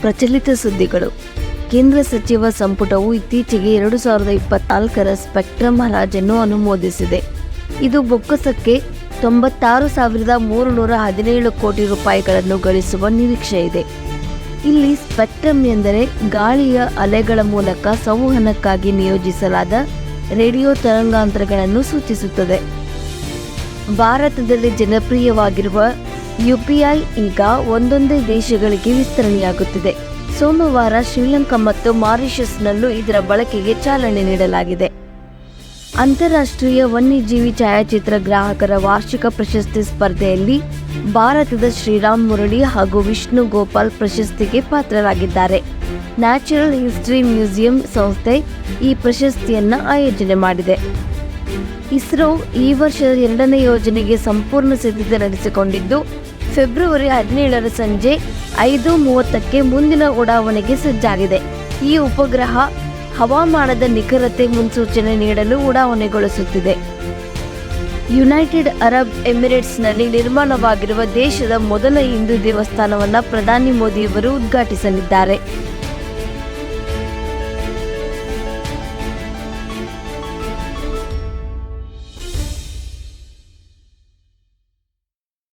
ಪ್ರಚಲಿತ ಸುದ್ದಿಗಳು. ಕೇಂದ್ರ ಸಚಿವ ಸಂಪುಟವು ಇತ್ತೀಚೆಗೆ ಎರಡು ಸಾವಿರದ ಇಪ್ಪತ್ನಾಲ್ಕರ ಸ್ಪೆಕ್ಟ್ರಮ್ ಹರಾಜನ್ನು ಅನುಮೋದಿಸಿದೆ. ಇದು ಬೊಕ್ಕಸಕ್ಕೆ ತೊಂಬತ್ತಾರು ಸಾವಿರದ ಮೂರುನೂರ ಹದಿನೇಳು ಕೋಟಿ ರೂಪಾಯಿಗಳನ್ನು ಗಳಿಸುವ ನಿರೀಕ್ಷೆ ಇದೆ. ಇಲ್ಲಿ ಸ್ಪೆಕ್ಟ್ರಮ್ ಎಂದರೆ ಗಾಳಿಯ ಅಲೆಗಳ ಮೂಲಕ ಸಂವಹನಕ್ಕಾಗಿ ನಿಯೋಜಿಸಲಾದ ರೇಡಿಯೋ ತರಂಗಾಂತರಗಳನ್ನು ಸೂಚಿಸುತ್ತದೆ. ಭಾರತದಲ್ಲಿ ಜನಪ್ರಿಯವಾಗಿರುವ ಯುಪಿಐ ಈಗ ಒಂದೊಂದೇ ದೇಶಗಳಿಗೆ ವಿಸ್ತರಣೆಯಾಗುತ್ತಿದೆ. ಸೋಮವಾರ ಶ್ರೀಲಂಕಾ ಮತ್ತು ಮಾರಿಷಸ್ನಲ್ಲೂ ಇದರ ಬಳಕೆಗೆ ಚಾಲನೆ ನೀಡಲಾಗಿದೆ. ಅಂತಾರಾಷ್ಟ್ರೀಯ ವನ್ಯಜೀವಿ ಛಾಯಾಚಿತ್ರ ಗ್ರಾಹಕರ ವಾರ್ಷಿಕ ಪ್ರಶಸ್ತಿ ಸ್ಪರ್ಧೆಯಲ್ಲಿ ಭಾರತದ ಶ್ರೀರಾಮ್ ಮುರಳಿ ಹಾಗೂ ವಿಷ್ಣು ಗೋಪಾಲ್ ಪ್ರಶಸ್ತಿಗೆ ಪಾತ್ರರಾಗಿದ್ದಾರೆ. ನ್ಯಾಚುರಲ್ ಹಿಸ್ಟ್ರಿ ಮ್ಯೂಸಿಯಂ ಸಂಸ್ಥೆ ಈ ಪ್ರಶಸ್ತಿಯನ್ನು ಆಯೋಜನೆ ಮಾಡಿದೆ. ಇಸ್ರೋ ಈ ವರ್ಷದ ಎರಡನೇ ಯೋಜನೆಗೆ ಸಂಪೂರ್ಣ ಸಿದ್ಧತೆ ನಡೆಸಿಕೊಂಡಿದ್ದು ಫೆಬ್ರವರಿ ಹದಿನೇಳರ ಸಂಜೆ ಐದು ಮೂವತ್ತಕ್ಕೆ ಮುಂದಿನ ಉಡಾವಣೆಗೆ ಸಜ್ಜಾಗಿದೆ. ಈ ಉಪಗ್ರಹ ಹವಾಮಾನದ ನಿಖರತೆ ಮುನ್ಸೂಚನೆ ನೀಡಲು ಉಡಾವಣೆಗೊಳಿಸುತ್ತಿದೆ. ಯುನೈಟೆಡ್ ಅರಬ್ ಎಮಿರೇಟ್ಸ್ನಲ್ಲಿ ನಿರ್ಮಾಣವಾಗಿರುವ ದೇಶದ ಮೊದಲ ಹಿಂದೂ ದೇವಸ್ಥಾನವನ್ನು ಪ್ರಧಾನಿ ಮೋದಿಯವರು ಉದ್ಘಾಟಿಸಲಿದ್ದಾರೆ.